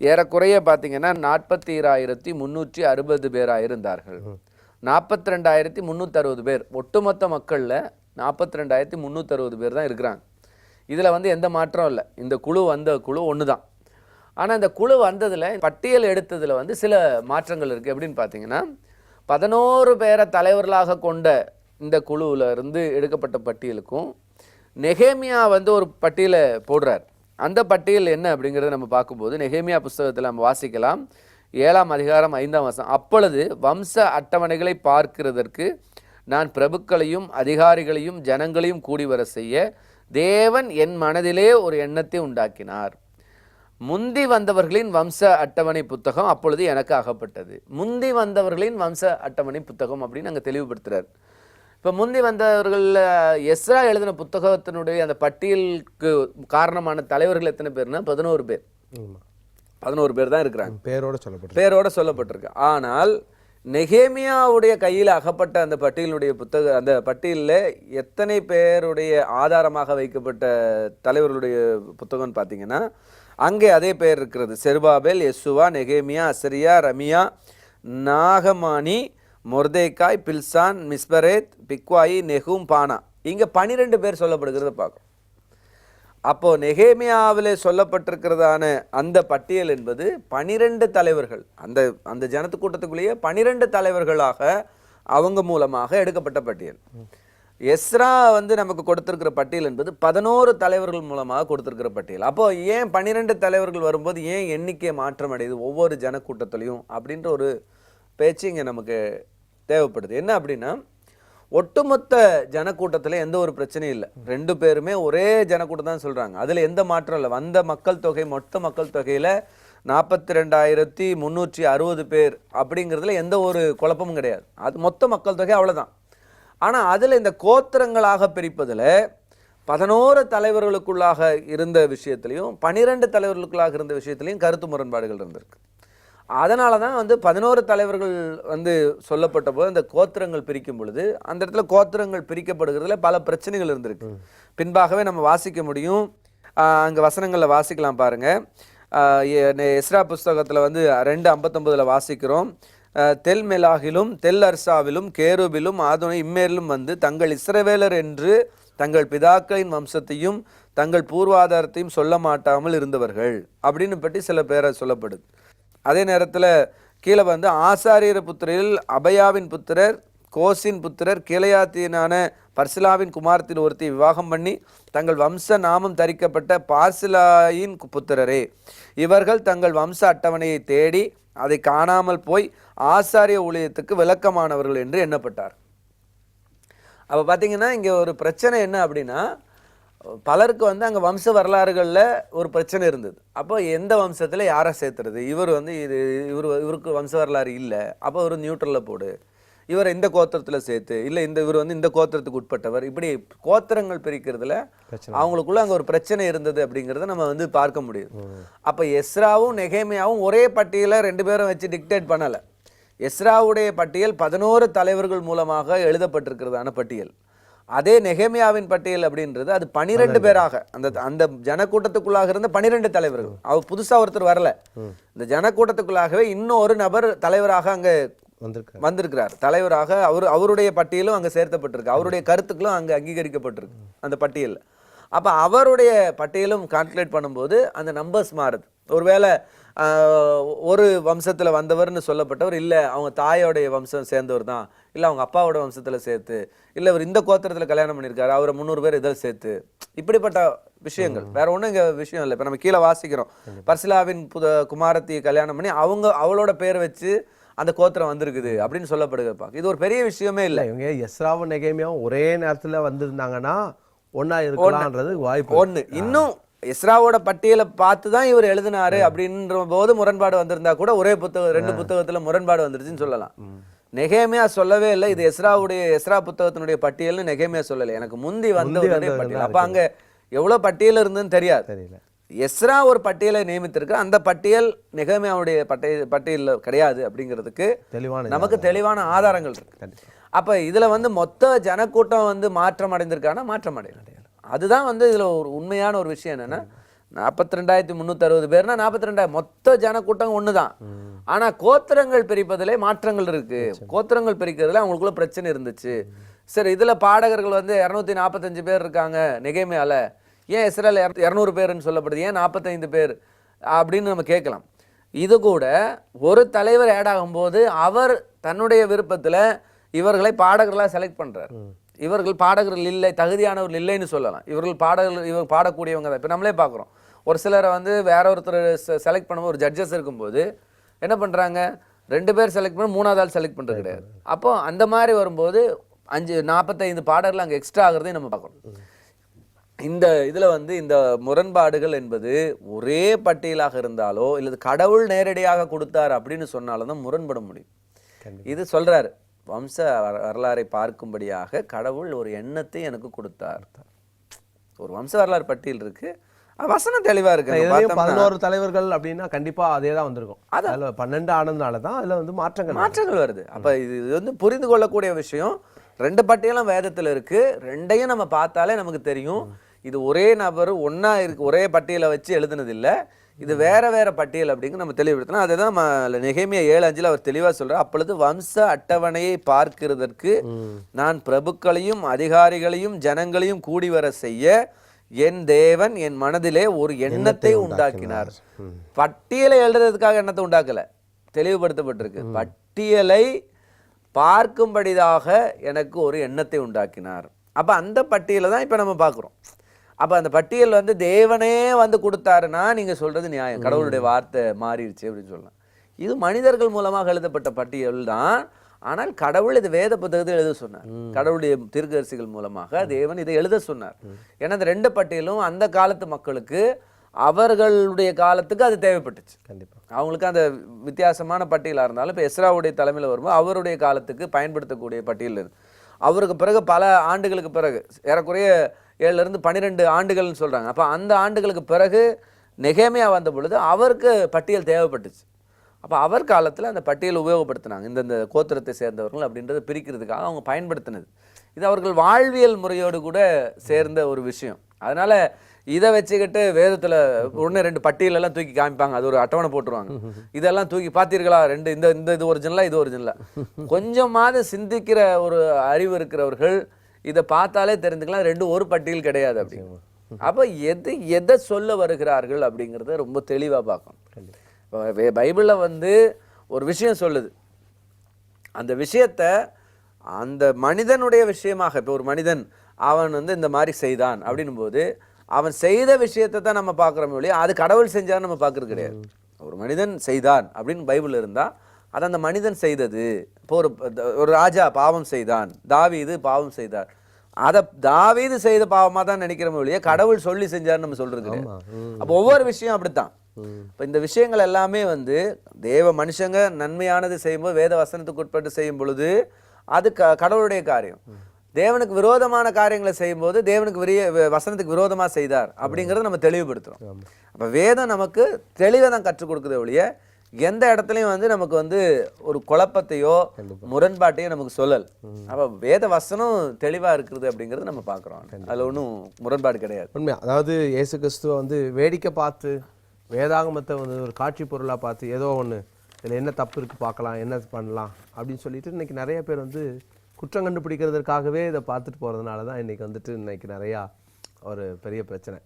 ஏறக்குறைய பார்த்தீங்கன்னா நாற்பத்தி ஈராயிரத்தி முந்நூற்றி அறுபது பேராக இருந்தார்கள். நாற்பத்தி ரெண்டாயிரத்தி முந்நூற்றறுபது பேர். ஒட்டுமொத்த மக்களில் நாற்பத்தி ரெண்டாயிரத்தி முந்நூற்றறுபது பேர் தான் இருக்கிறாங்க. இதில் வந்து எந்த மாற்றம் இல்லை. இந்த குழு வந்த குழு ஒன்று தான் ஆனால் இந்த குழு வந்ததில் பட்டியல் எடுத்ததில் வந்து சில மாற்றங்கள் இருக்குது எப்படின்னு பார்த்தீங்கன்னா பதினோரு பேரை தலைவர்களாக கொண்ட இந்த குழுவில் இருந்து எடுக்கப்பட்ட பட்டியலுக்கும் நெகேமியா வந்து ஒரு பட்டியலை போடுறார். அந்த பட்டியல் என்ன அப்படிங்கிறத நம்ம பார்க்கும்போது நெகேமியா புஸ்தகத்தில் நம்ம வாசிக்கலாம். ஏழாம் அதிகாரம் ஐந்தாம் வருஷம் அப்பொழுது வம்ச அட்டவணைகளை பார்க்கிறதற்கு நான் பிரபுக்களையும் அதிகாரிகளையும் ஜனங்களையும் கூடி வர செய்ய தேவன் என் மனதிலே ஒரு எண்ணத்தை உண்டாக்கினார். முந்தி வந்தவர்களின் வம்ச அட்டவணை புத்தகம் அப்பொழுது எனக்கு அகப்பட்டது முந்தி வந்தவர்களின் வம்ச அட்டவணை புத்தகம் அப்படின்னு அங்கே தெளிவுபடுத்துறார். இப்போ முந்தி வந்தவர்களில் எஸ்ரா எழுதின புத்தகத்தினுடைய அந்த பட்டியலுக்கு காரணமான தலைவர்கள் எத்தனை பேர்னா பதினோரு பேர். பதினோரு பேர் தான் இருக்கிறாங்க. பேரோட சொல்லப்பட்டிருக்கு. பேரோட சொல்லப்பட்டிருக்கு. ஆனால் நெகேமியாவுடைய கையில் அகப்பட்ட அந்த பட்டியலுடைய புத்தக அந்த பட்டியலில் எத்தனை பேருடைய ஆதாரமாக வைக்கப்பட்ட தலைவர்களுடைய புத்தகம்னு பார்த்தீங்கன்னா அங்கே அதே பெயர் இருக்கிறது. செருபாபேல் எஸ்ஸுவா நெகேமியா அசரியா ரமியா நாகமானி மொர்தேக்காய் பில்சான் மிஸ்பரேத் பிக்வாயி நெஹூம் பானா. இங்கே பனிரெண்டு பேர் சொல்லப்படுகிறத பார்க்குறோம் அப்போது நெகேமியாவிலே சொல்லப்பட்டிருக்கிறதான அந்த பட்டியல் என்பது பனிரெண்டு தலைவர்கள். அந்த அந்த ஜனத்து கூட்டத்துக்குள்ளேயே பனிரெண்டு தலைவர்களாக அவங்க மூலமாக எடுக்கப்பட்ட பட்டியல். எஸ்ரா வந்து நமக்கு கொடுத்துருக்கிற பட்டியல் என்பது பதினோரு தலைவர்கள் மூலமாக கொடுத்துருக்கிற பட்டியல். அப்போது ஏன் பன்னிரெண்டு தலைவர்கள் வரும்போது ஏன் எண்ணிக்கை மாற்றம் அடையுது ஒவ்வொரு ஜனக்கூட்டத்துலேயும் அப்படின்ற ஒரு பேச்சு இங்கே நமக்கு தேவைப்படுது. என்ன அப்படின்னா ஒட்டுமொத்த ஜனக்கூட்டத்தில் எந்த ஒரு பிரச்சனையும் இல்லை. ரெண்டு பேருமே ஒரே ஜனக்கூட்டம் தான் சொல்கிறாங்க அதில் எந்த மாற்றம் இல்லை. வந்த மக்கள் தொகை மொத்த மக்கள் தொகையில் நாற்பத்தி ரெண்டாயிரத்தி முந்நூற்றி அறுபது பேர் அப்படிங்கிறதுல எந்த ஒரு குழப்பமும் கிடையாது. அது மொத்த மக்கள் தொகை அவ்வளோதான் ஆனால் அதில் இந்த கோத்திரங்களாக பிரிப்பதில் பதினோரு தலைவர்களுக்குள்ளாக இருந்த விஷயத்துலையும் பனிரெண்டு தலைவர்களுக்குள்ளாக இருந்த விஷயத்துலையும் கருத்து முரண்பாடுகள் இருந்திருக்கு. அதனால தான் வந்து பதினோரு தலைவர்கள் வந்து சொல்லப்பட்ட போது அந்த கோத்திரங்கள் பிரிக்கும் பொழுது அந்த இடத்துல கோத்திரங்கள் பிரிக்கப்படுகிறதுல பல பிரச்சனைகள் இருந்திருக்கு. பின்பாகவே நம்ம வாசிக்க முடியும். அங்கே வசனங்களில் வாசிக்கலாம் பாருங்கள் இஸ்ரா புஸ்தகத்தில் எஸ்ரா வந்து ரெண்டு ஐம்பத்தொம்பதில் வாசிக்கிறோம். தெல் மெலாகிலும் தெல் அர்சாவிலும் கேருபிலும் ஆதுனை இம்மேரிலும் வந்து தங்கள் இஸ்ரவேலர் என்று தங்கள் பிதாக்களின் வம்சத்தையும் தங்கள் பூர்வாதாரத்தையும் சொல்ல மாட்டாமல் இருந்தவர்கள். அப்படின்னு பற்றி சில பேரை சொல்லப்படுது. அதே நேரத்தில் கீழே வந்து ஆசாரியர் புத்திரில் அபயாவின் புத்திரர் கோசின் புத்திரர் கிளையாத்தியனான பர்சிலாவின் குமாரத்தில் ஒருத்தி விவாகம் பண்ணி தங்கள் வம்ச நாமம் தரிக்கப்பட்ட பார்சிலாயின் புத்திரரே. இவர்கள் தங்கள் வம்ச அட்டவணையை தேடி அதை காணாமல் போய் ஆசாரிய ஊழியத்துக்கு விளக்கமானவர்கள் என்று எண்ணப்பட்டார். அப்போ பார்த்தீங்கன்னா இங்கே ஒரு பிரச்சனை என்ன அப்படின்னா பலருக்கு வந்து அங்கே வம்ச வரலாறுகளில் ஒரு பிரச்சனை இருந்தது. அப்போ எந்த வம்சத்தில் யாரை சேர்த்துறது? இவர் வந்து இது இவர் இவருக்கு வம்ச வரலாறு இல்லை. அப்போ ஒரு நியூட்ரலில் போடு. இவர் இந்த கோத்திரத்தில் சேர்த்து இல்லை இந்த இவர் வந்து இந்த கோத்திரத்துக்கு உட்பட்டவர். இப்படி கோத்திரங்கள் பிரிக்கிறதுல அவங்களுக்குள்ள அங்கே ஒரு பிரச்சனை இருந்தது அப்படிங்கிறத நம்ம வந்து பார்க்க முடியுது. அப்போ எஸ்ராவும் நெகேமியாவும் ஒரே பட்டியலை ரெண்டு பேரும் வச்சு டிக்டேட் பண்ணலை. எஸ்ராவுடைய பட்டியல் பதினோரு தலைவர்கள் மூலமாக எழுதப்பட்டிருக்கிறதான பட்டியல். அதே நெகேமியாவின் பட்டியல் அப்படின்றது அது பனிரெண்டு பேராக அந்த அந்த ஜனக்கூட்டத்துக்குள்ளாக இருந்த பனிரெண்டு தலைவர்கள். அவர் புதுசா ஒருத்தர் வரல. இந்த ஜனக்கூட்டத்துக்குள்ளாகவே இன்னும் ஒரு நபர் தலைவராக அங்க வந்திருக்கிறார். தலைவராக அவர் அவருடைய பட்டியலும் அங்க சேர்த்தப்பட்டிருக்கு. அவருடைய கருத்துக்களும் அங்க அங்கீகரிக்கப்பட்டிருக்கு அந்த பட்டியல்ல. அப்ப அவருடைய பட்டியலும் கால்குலேட் பண்ணும்போது அந்த நம்பர்ஸ் மாறுது. ஒருவேளை ஒரு வம்சத்துல வந்தவர்னு சொல்லப்பட்டவர் இல்ல அவங்க தாயோடைய வம்சம் சேர்ந்தவர் தான். இல்ல அவங்க அப்பாவோட வம்சத்துல சேர்த்து இல்ல இவர் இந்த கோத்திரத்துல கல்யாணம் பண்ணியிருக்காரு அவரை முந்நூறு பேர் இதில் சேர்த்து. இப்படிப்பட்ட விஷயங்கள். வேற ஒண்ணும் இங்க விஷயம் இல்லை. இப்ப நம்ம கீழே வாசிக்கிறோம். பர்சிலாவின் புத குமாரத்தியை கல்யாணம் பண்ணி அவங்க அவளோட பேர் வச்சு அந்த கோத்திரம் வந்திருக்குது அப்படின்னு சொல்லப்படுகிறப்பா. இது ஒரு பெரிய விஷயமே இல்லை. இவங்க எஸ்ராவும் நெகேமியாவும் ஒரே நேரத்துல வந்திருந்தாங்கன்னா ஒண்ணா இருக்கலாம்ன்றது வாய்ப்பு ஒண்ணு. இன்னும் எஸ்ராவோட பட்டியலை பார்த்து தான் இவர் எழுதினாரு அப்படின்ற போது முரண்பாடு வந்திருந்தா கூட ஒரே புத்தகம் ரெண்டு புத்தகத்துல முரண்பாடு வந்துருச்சுன்னு சொல்லலாம். நெகேமியா சொல்லவே இல்லை. இது எஸ்ராவுடைய எஸ்ரா புத்தகத்தினுடைய பட்டியல்னு நெகேமியா சொல்லலை. எனக்கு முந்தி வந்தவருடைய வந்தவர்கள் பட்டியல். அப்ப அங்க எவ்வளவு பட்டியல் இருந்துன்னு தெரியாது. தெரியல. எஸ்ரா ஒரு பட்டியலை நியமித்திருக்கு அந்த பட்டியல் நெகேமியாவுடைய பட்டியல் பட்டியலில் கிடையாது அப்படிங்கிறதுக்கு தெளிவான நமக்கு தெளிவான ஆதாரங்கள் இருக்கு. அப்ப இதுல வந்து மொத்த ஜனக்கூட்டம் வந்து மாற்றம் அடைந்திருக்கானா? மாற்றம் அடையல. அதுதான் வந்து இதுல ஒரு உண்மையான ஒரு விஷயம் என்னன்னா நாற்பத்தி ரெண்டாயிரத்தி முந்நூற்றி அறுபது பேர்னா நாற்பத்தி ரெண்டாயிரம் மொத்த ஜனக்கூட்டம் ஒன்று தான் ஆனா கோத்திரங்கள் பிரிப்பதிலே மாற்றங்கள் இருக்கு. கோத்திரங்கள் பிரிக்கிறதுல அவங்களுக்குள்ள பிரச்சனை இருந்துச்சு. சரி இதுல பாடகர்கள் வந்து இரநூத்தி நாற்பத்தஞ்சு பேர் இருக்காங்க நெகேமியால. ஏன் இஸ்ரேல் இரநூறு பேருன்னு சொல்லப்படுது? ஏன் நாற்பத்தைந்து பேர்? அப்படின்னு நம்ம கேட்கலாம். இது கூட ஒரு தலைவர் ஆட் ஆகும்போது அவர் தன்னுடைய விருப்பத்துல இவர்களை பாடகர்களாக செலக்ட் பண்றார். இவர்கள் பாடகர்கள் இல்லை தகுதியானவர்கள் இல்லைன்னு சொல்லலாம். இவர்கள் பாடகர்கள் இவர் பாடக்கூடியவங்க தான். இப்போ நம்மளே பார்க்குறோம். ஒரு சிலரை வந்து வேற ஒருத்தர் செலக்ட் பண்ணும்போது ஒரு ஜட்ஜஸ் இருக்கும்போது என்ன பண்றாங்க? ரெண்டு பேர் செலக்ட் பண்ணி மூணாவது ஆள் செலக்ட் பண்றது கிடையாது. அப்போ அந்த மாதிரி வரும்போது அஞ்சு நாற்பத்தைந்து பாடகர்கள் அங்கே எக்ஸ்ட்ரா ஆகிறதையும் நம்ம பார்க்கணும். இந்த இதுல வந்து இந்த முரண்பாடுகள் என்பது ஒரே பட்டியலாக இருந்தாலோ இல்லது கடவுள் நேரடியாக கொடுத்தார் அப்படின்னு சொன்னாலும் தான் முரண்பட முடியும். இது சொல்றாரு. வம்ச வர- வரலாறை பார்க்கும்படியாக கடவுள் ஒரு எண்ணத்தை எனக்கு கொடுத்தார். ஒரு வம்ச வரலாறு பட்டியல் இருக்கு. வசனம் தெளிவா இருக்கு. பதினோரு தலைவர்கள் அப்படின்னா கண்டிப்பா அதே தான் வந்திருக்கும். அதுல பன்னெண்டு ஆனதுனால தான் அதுல வந்து மாற்றங்கள் மாற்றங்கள் வருது. அப்ப இது வந்து புரிந்து கொள்ளக்கூடிய விஷயம். ரெண்டு பட்டியலும் வேதத்துல இருக்கு. ரெண்டையும் நம்ம பார்த்தாலே நமக்கு தெரியும். இது ஒரே நபர் ஒண்ணா இருக்கு ஒரே பட்டியலை வச்சு எழுதுனது இல்ல இது வேற வேற பட்டியல் அப்படிங்க நம்ம தெளிவுபடுத்தலாம் அதுதான் ம- நெகேமியா ஏழு அஞ்சுல அவர் தெளிவா சொல்றார். அப்பொழுது வம்ச அட்டவணையை பார்க்கிறதற்கு நான் பிரபுக்களையும் அதிகாரிகளையும் ஜனங்களையும் கூடி வர செய்ய என் தேவன் என் மனதிலே ஒரு எண்ணத்தை உண்டாக்கினார். பட்டியலை எழுதுறதுக்காக எண்ணத்தை உண்டாக்கல. தெளிவுபடுத்தப்பட்டிருக்கு. பட்டியலை பார்க்கும்படிதாக எனக்கு ஒரு எண்ணத்தை உண்டாக்கினார். அப்ப அந்த பட்டியலை தான் இப்ப நம்ம பார்க்குறோம். அப்ப அந்த பட்டியல் வந்து தேவனே வந்து கொடுத்தாருன்னா நீங்க சொல்றது நியாயம். கடவுளுடைய வார்த்தை மாறிடுச்சு அப்படின்னு சொல்லலாம். இது மனிதர்கள் மூலமாக எழுதப்பட்ட பட்டியல் தான். ஆனால் கடவுள் இது வேத புத்தகத்தில் எழுத சொன்னார். கடவுளுடைய தீர்க்கதரிசிகள் மூலமாக தேவன் இதை எழுத சொன்னார். ஏன்னா இந்த ரெண்டு பட்டியலும் அந்த காலத்து மக்களுக்கு அவர்களுடைய காலத்துக்கு அது தேவைப்பட்டுச்சு. கண்டிப்பா. அவங்களுக்கு அந்த வித்தியாசமான பட்டியலாக இருந்தாலும் இப்போ எஸ்ராவுடைய தலைமையில் வரும்போது அவருடைய காலத்துக்கு பயன்படுத்தக்கூடிய பட்டியல் இருக்கு அவருக்கு பிறகு பல ஆண்டுகளுக்கு பிறகு ஏறக்குறைய ஏழுல இருந்து பன்னிரெண்டு ஆண்டுகள்னு சொல்கிறாங்க அப்போ அந்த ஆண்டுகளுக்கு பிறகு நெகேமையாக வந்த பொழுது அவருக்கு பட்டியல் தேவைப்பட்டுச்சு. அப்போ அவர் காலத்தில் அந்த பட்டியல் உபயோகப்படுத்தினாங்க. இந்தந்த கோத்திரத்தை சேர்ந்தவர்கள் அப்படின்றத பிரிக்கிறதுக்காக அவங்க பயன்படுத்தினது. இது அவர்கள் வாழ்வியல் முறையோடு கூட சேர்ந்த ஒரு விஷயம். அதனால் இதை வச்சுக்கிட்டு வேதத்தில் ஒன்று ரெண்டு பட்டியலெல்லாம் தூக்கி காமிப்பாங்க. அது ஒரு அட்டவணை போட்டுருவாங்க. இதெல்லாம் தூக்கி பார்த்தீர்களா ரெண்டு இந்த இந்த இது ஒரிஜினலாக இது ஒரிஜினலாக கொஞ்சமாவது சிந்திக்கிற ஒரு அறிவு இருக்கிறவர்கள் இதை பார்த்தாலே தெரிஞ்சுக்கலாம் ரெண்டு ஒரு பட்டியல் கிடையாது அப்படிங்க அப்போ எது எதை சொல்ல வருகிறார்கள் அப்படிங்கிறத ரொம்ப தெளிவாக பார்க்கணும். பைபிள்ல வந்து ஒரு விஷயம் சொல்லுது. அந்த விஷயத்த அந்த மனிதனுடைய விஷயமாக இப்போ ஒரு மனிதன் அவன் வந்து இந்த மாதிரி செய்தான் அப்படின்னும் போது அவன் செய்த விஷயத்தை தான் நம்ம பார்க்குறோம் ஒழிய அது கடவுள் செஞ்சான்னு நம்ம பார்க்கறது கிடையாது. ஒரு மனிதன் செய்தான் அப்படின்னு பைபிள் இருந்தால் அது அந்த மனிதன் செய்தது. இப்போ ஒரு ஒரு ராஜா பாவம் செய்தான். தாவீது பாவம் செய்தார். அதை தாவீது செய்த பாவமாக தான் நினைக்கிறோம் ஒழிய கடவுள் சொல்லி செஞ்சார்னு நம்ம சொல்றது கிடையாது அப்போ ஒவ்வொரு விஷயம் அப்படித்தான். இப்போ இந்த விஷயங்கள் எல்லாமே வந்து தேவ மனுஷங்க நன்மையானது செய்யும்போது வேத வசனத்துக்கு உட்பட்டு செய்யும் பொழுது அது க கடவுளுடைய காரியம். தேவனுக்கு விரோதமான காரியங்களை செய்யும்போது தேவனுக்கு விரிய வசனத்துக்கு விரோதமா செய்தார். அப்படிங்கிறத நம்ம தெளிவுபடுத்துறோம். அப்ப வேதம் நமக்கு தெளிவை தான் கற்றுக் கொடுக்குதே ஒழிய எந்த இடத்துலையும் வந்து நமக்கு வந்து ஒரு குழப்பத்தையோ முரண்பாட்டையோ நமக்கு சொல்லல். அப்ப வேத வசனம் தெளிவா இருக்குது அப்படிங்கறத நம்ம பார்க்குறோம். அதுல ஒன்றும் முரண்பாடு கிடையாது. உண்மையா? அதாவது இயேசு கிறிஸ்துவை வந்து வேடிக்கை பார்த்து வேதாகமத்தை வந்து ஒரு காட்சி பொருளாக பார்த்து ஏதோ ஒன்று இதில் என்ன தப்பு இருக்குது பார்க்கலாம் என்ன பண்ணலாம்? அப்படின்னு சொல்லிட்டு இன்னைக்கு நிறைய பேர் வந்து குற்றம் கண்டுபிடிக்கிறதுக்காகவே இதை பார்த்துட்டு போகிறதுனால தான் இன்னைக்கு வந்துட்டு இன்னைக்கு நிறையா ஒரு பெரிய பிரச்சனை.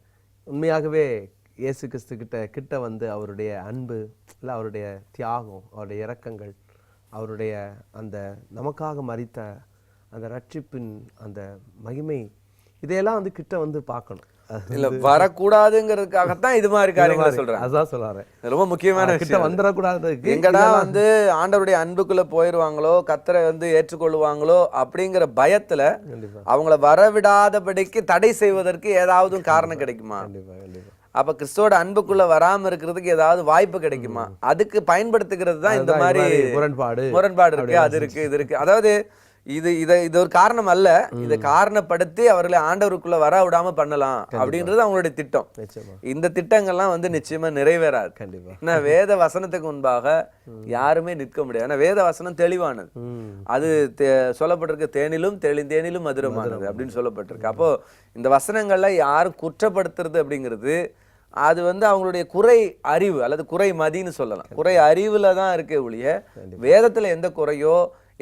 உண்மையாகவே இயேசு கிறிஸ்து கிட்ட கிட்ட வந்து அவருடைய அன்பு இல்லை அவருடைய தியாகம் அவருடைய இரக்கங்கள் அவருடைய அந்த நமக்காக மறித்த அந்த ரட்சிப்பின் அந்த மகிமை இதையெல்லாம் வந்து கிட்ட வந்து பார்க்கணும். இல்ல வரக்கூடாதுங்கிறதுக்காகத்தான் இது மாதிரி காரியங்களை சொல்றேன் அதான் சொல்றாரு. ரொம்ப முக்கியமான கிட்ட விஷயம் வந்துடக்கூடாதுக்கு எங்கடா வந்து ஆண்டவருடைய அன்புக்குள்ள போயிருவாங்களோ கத்தரை வந்து ஏற்றுக்கொள்ளுவாங்களோ அப்படிங்கிற பயத்துல அவங்கள வரவிடாதபடிக்கு தடை செய்வதற்கு ஏதாவது காரணம் கிடைக்குமா? அப்ப கிறிஸ்துவோட அன்புக்குள்ள வராம இருக்கிறதுக்கு ஏதாவது வாய்ப்பு கிடைக்குமா? அதுக்கு பயன்படுத்துகிறது தான் இந்த மாதிரி முரண்பாடு. முரண்பாடு இருக்கு அது இருக்கு இது இருக்கு. அதாவது இது இதை இது ஒரு காரணம் அல்ல இதை காரணப்படுத்தி அவர்களை ஆண்டவருக்குள்ள வர விடாம பண்ணலாம் அப்படின்றது அவங்களுடைய திட்டம். இந்த திட்டங்கள்லாம் வந்து நிச்சயமா நிறைவேறாது. கண்டிப்பா. ஏன்னா வேத வசனத்துக்கு முன்பாக யாருமே நிற்க முடியாது. ஏன்னா வேத வசனம் தெளிவானது. அது சொல்லப்பட்டிருக்கு தேனிலும் தெளி தேனிலும் மதுரமானது. அப்படின்னு சொல்லப்பட்டிருக்கு. அப்போ இந்த வசனங்கள்ல யாரும் குற்றப்படுத்துறது அப்படிங்கிறது அது வந்து அவங்களுடைய குறை அறிவு அல்லது குறை மதின்னு சொல்லலாம். குறை அறிவுல தான் இருக்கே ஒழிய வேதத்துல எந்த குறையோ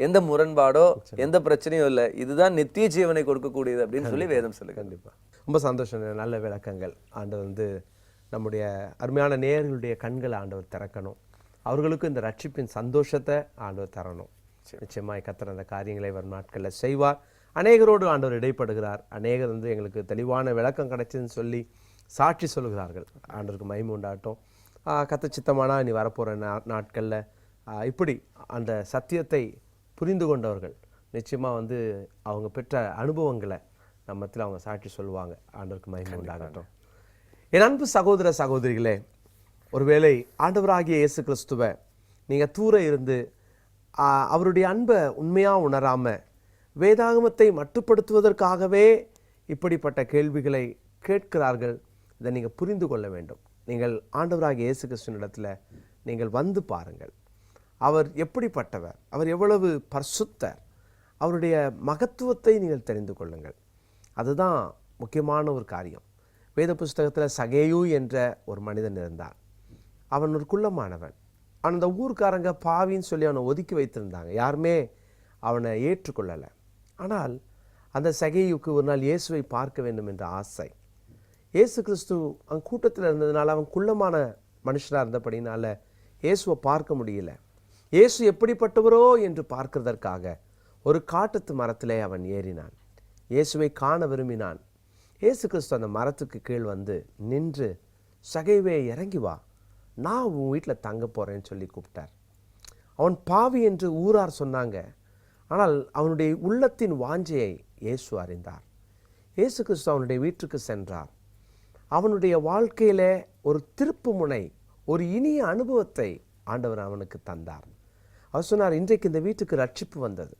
எந்த முரண்பாடோ எந்த பிரச்சனையும் இல்லை. இதுதான் நித்திய ஜீவனை கொடுக்கக்கூடியது அப்படின்னு சொல்லி வேதம் சொல்லுங்க கண்டிப்பா. ரொம்ப சந்தோஷம் நல்ல விளக்கங்கள். ஆண்டவர் வந்து நம்முடைய அருமையான நேயர்களுடைய கண்களை ஆண்டவர் திறக்கணும். அவர்களுக்கும் இந்த ரட்சிப்பின் சந்தோஷத்தை ஆண்டவர் தரணும். நிச்சயமாய் கத்தர் அந்த காரியங்களை வரும் நாட்களில் செய்வார். அநேகரோடு ஆண்டவர் இடைப்படுகிறார். அநேகர் வந்து எங்களுக்கு தெளிவான விளக்கம் கிடைச்சதுன்னு சொல்லி சாட்சி சொல்கிறார்கள் ஆண்டவருக்கு மகிமை உண்டாகட்டும். ஆஹ் கத்த சித்தமானா இனி வரப்போகிற நா நாட்களில் இப்படி அந்த சத்தியத்தை புரிந்து கொண்டவர்கள். நிச்சயமாக வந்து அவங்க பெற்ற அனுபவங்களை நம்மத்தில் அவங்க சாட்சி சொல்லுவாங்க. ஆண்டவருக்கு மகிமை உண்டாகட்டும். என் அன்பு சகோதர சகோதரிகளே ஒருவேளை ஆண்டவராகிய இயேசு கிறிஸ்துவை நீங்கள் தூர இருந்து அவருடைய அன்பை உண்மையாக உணராம வேதாகமத்தை மட்டுப்படுத்துவதற்காகவே இப்படிப்பட்ட கேள்விகளை கேட்கிறார்கள். இதை நீங்கள் புரிந்து கொள்ள வேண்டும். நீங்கள் ஆண்டவராகிய இயேசு கிறிஸ்துவனிடத்தில் நீங்கள் வந்து பாருங்கள். அவர் எப்படிப்பட்டவர்? அவர் எவ்வளவு பரிசுத்தர்? அவருடைய மகத்துவத்தை நீங்கள் தெரிந்து கொள்ளுங்கள். அதுதான் முக்கியமான ஒரு காரியம். வேத புஸ்தகத்தில் சகேயு என்ற ஒரு மனிதன் இருந்தான் அவன் ஒரு குள்ளமானவன். அந்த ஊர்க்காரங்க பாவின்னு சொல்லி அவனை ஒதுக்கி வைத்திருந்தாங்க. யாருமே அவனை ஏற்றுக்கொள்ளலை. ஆனால் அந்த சகேயுக்கு ஒரு நாள் இயேசுவை பார்க்க வேண்டும் என்ற ஆசை. இயேசு கிறிஸ்து அவன் கூட்டத்தில் இருந்ததுனால அவன் குள்ளமான மனுஷனாக இருந்தபடினால இயேசுவை பார்க்க முடியல. இயேசு எப்படிப்பட்டவரோ என்று பார்க்கிறதற்காக ஒரு காட்டுத்து மரத்திலே அவன் ஏறினான். இயேசுவை காண விரும்பினான். இயேசு கிறிஸ்து அந்த மரத்துக்கு கீழ் வந்து நின்று சகைவே இறங்கி வா. நான் உன் வீட்டில் தங்க போகிறேன்னு சொல்லி கூப்பிட்டார். அவன் பாவி என்று ஊரார் சொன்னாங்க. ஆனால் அவனுடைய உள்ளத்தின் வாஞ்சையை இயேசு அறிந்தார். இயேசு கிறிஸ்து அவனுடைய வீட்டுக்கு சென்றார். அவனுடைய வாழ்க்கையிலே ஒரு திருப்பு முனை ஒரு இனிய அனுபவத்தை ஆண்டவர் அவனுக்கு தந்தார். அவர் சொன்னார் இன்றைக்கு இந்த வீட்டுக்கு ரட்சிப்பு வந்தது.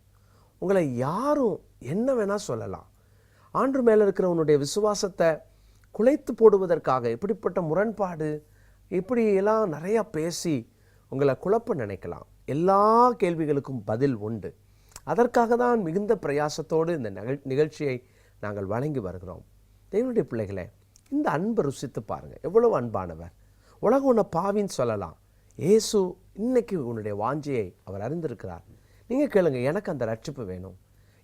உங்களை யாரும் என்ன வேணால் சொல்லலாம். ஆண்டு மேலே இருக்கிற உன்னுடைய விசுவாசத்தை குலைத்து போடுவதற்காக இப்படிப்பட்ட முரண்பாடு இப்படியெல்லாம் நிறையா பேசி உங்களை குழப்ப நினைக்கலாம். எல்லா கேள்விகளுக்கும் பதில் உண்டு. அதற்காக தான் மிகுந்த பிரயாசத்தோடு இந்த நிகழ் நிகழ்ச்சியை நாங்கள் வழங்கி வருகிறோம். தேவனுடைய பிள்ளைகளே இந்த அன்பை ருசித்து பாருங்கள் எவ்வளவு அன்பானவர். உலகம் ஒன்று பாவின்னு சொல்லலாம். இயேசு இன்றைக்கி உன்னுடைய வாஞ்சியை அவர் அறிந்திருக்கிறார். நீங்கள் கேளுங்க எனக்கு அந்த ரட்சிப்பு வேணும்.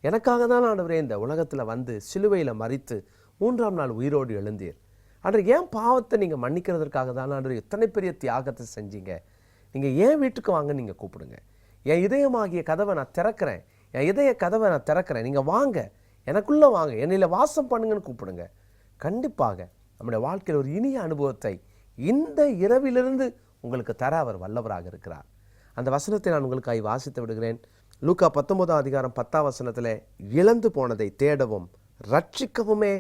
எனக்காக தான் ஆண்டவரே இந்த உலகத்தில் வந்து சிலுவையில் மறித்து மூன்றாம் நாள் உயிரோடு எழுந்தீர். ஆண்டு ஏன் பாவத்தை நீங்கள் மன்னிக்கிறதுக்காக தான் ஆண்டு இத்தனை பெரிய தியாகத்தை செஞ்சீங்க? நீங்கள் ஏன் வீட்டுக்கு வாங்க நீங்கள் கூப்பிடுங்க. என் இதயமாகிய கதவை நான் திறக்கிறேன். என் இதய கதவை நான் திறக்கிறேன். நீங்கள் வாங்க. எனக்குள்ளே வாங்க. என்னையில் வாசம் பண்ணுங்கன்னு கூப்பிடுங்க. கண்டிப்பாக நம்முடைய வாழ்க்கையில் ஒரு இனிய அனுபவத்தை இந்த இரவிலிருந்து உங்களுக்கு தர அவர் வல்லவராக இருக்கிறார். அந்த வசனத்தை நான் உங்களுக்காக வாசித்து விடுகிறேன். லூக்கா பத்தொன்பதாம் அதிகாரம் பத்தாம் வசனத்தில் இழந்து போனதை தேடவும் ரட்சிக்கவுமே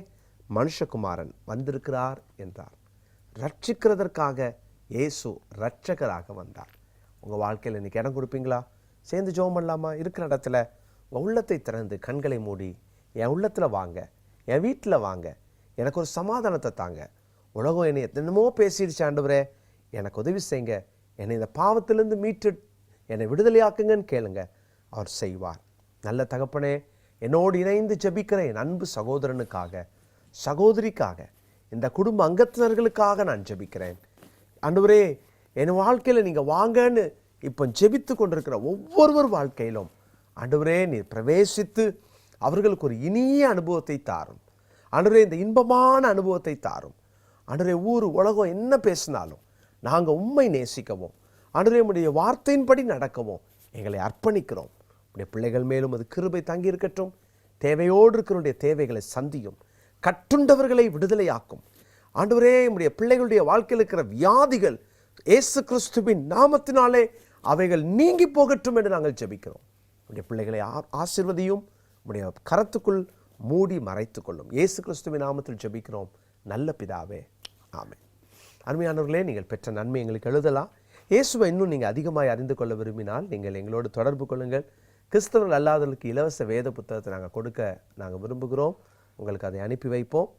மனுஷகுமாரன் வந்திருக்கிறார் என்றார். ரட்சிக்கிறதற்காக இயேசு ரட்சகராக வந்தார். உங்கள் வாழ்க்கையில் இன்றைக்கி இடம் கொடுப்பீங்களா? சேர்ந்து ஜோம் பண்ணலாமா? இருக்கிற இடத்துல உங்கள் உள்ளத்தை திறந்து கண்களை மூடி என் உள்ளத்தில் வாங்க என் வீட்டில் வாங்க எனக்கு ஒரு சமாதானத்தை தாங்க. உலகம் என்னை என்னமோ பேசிடுச்சு ஆண்டவரே. எனக்கு உதவி செய்யுங்க. என்னை இந்த பாவத்திலிருந்து மீட்டு என்னை விடுதலையாக்குங்கன்னு கேளுங்க. அவர் செய்வார். நல்ல தகப்பனே என்னோடு இணைந்து ஜெபிக்கிற என் அன்பு சகோதரனுக்காக சகோதரிக்காக இந்த குடும்ப அங்கத்தினர்களுக்காக நான் ஜெபிக்கிறேன். அன்றுவரே என் வாழ்க்கையில் நீங்கள் வாங்கன்னு இப்போ ஜெபித்து கொண்டிருக்கிற ஒவ்வொருவர் வாழ்க்கையிலும் அன்றுவரே நீர் பிரவேசித்து அவர்களுக்கு ஒரு இனிய அனுபவத்தை தாரும். அன்றுவரே இந்த இன்பமான அனுபவத்தை தாரும். அன்றுவரே ஊர் உலகம் என்ன பேசினாலும் நாங்கள் உண்மை நேசிக்கவும் ஆண்டவரே வார்த்தையின்படி நடக்கவும் எங்களை அர்ப்பணிக்கிறோம். உடைய பிள்ளைகள் மேலும் அது கிருபை தங்கி இருக்கட்டும். தேவையோடு இருக்கிறவருடைய தேவைகளை சந்தியும் கட்டுண்டவர்களை விடுதலையாக்கும். ஆண்டவரே நம்முடைய பிள்ளைகளுடைய வாழ்க்கையில் இருக்கிற வியாதிகள் இயேசு கிறிஸ்துவின் நாமத்தினாலே அவைகள் நீங்கி போகட்டும் என்று நாங்கள் ஜெபிக்கிறோம். உடைய பிள்ளைகளை ஆ- ஆசீர்வதியும் உடைய கரத்துக்குள் மூடி மறைத்து கொள்ளும். இயேசு கிறிஸ்துவின் நாமத்தில் ஜெபிக்கிறோம். நல்ல பிதாவே ஆமை அருமையானவர்களே நீங்கள் பெற்ற நன்மை எங்களுக்கு எழுதலாம். இயேசுவை இன்னும் நீங்கள் அதிகமாக அறிந்து கொள்ள விரும்பினால் நீங்கள் எங்களோடு தொடர்பு கொள்ளுங்கள். கிறிஸ்தவர்கள் அல்லாதவர்களுக்கு இலவச வேத புத்தகத்தை நாங்கள் கொடுக்க நாங்கள் விரும்புகிறோம். உங்களுக்கு அதை அனுப்பி வைப்போம்.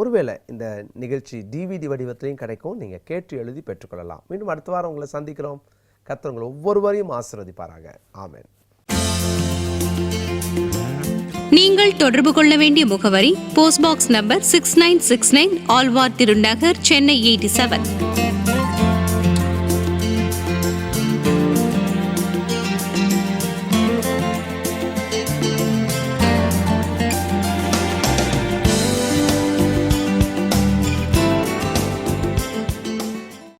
ஒருவேளை இந்த நிகழ்ச்சி டிவிடி வடிவத்திலையும் கிடைக்கும். நீங்கள் கேட்டு எழுதி பெற்றுக்கொள்ளலாம். மீண்டும் அடுத்த வாரம் உங்களை சந்திக்கிறோம். கர்த்தர் ஒவ்வொருவரையும் ஆசிர்வதிப்பாராங்க ஆமேன். நீங்கள் தொடர்பு கொள்ள வேண்டிய முகவரி post box number six nine six nine Alwar Thirunagar Chennai eighty seven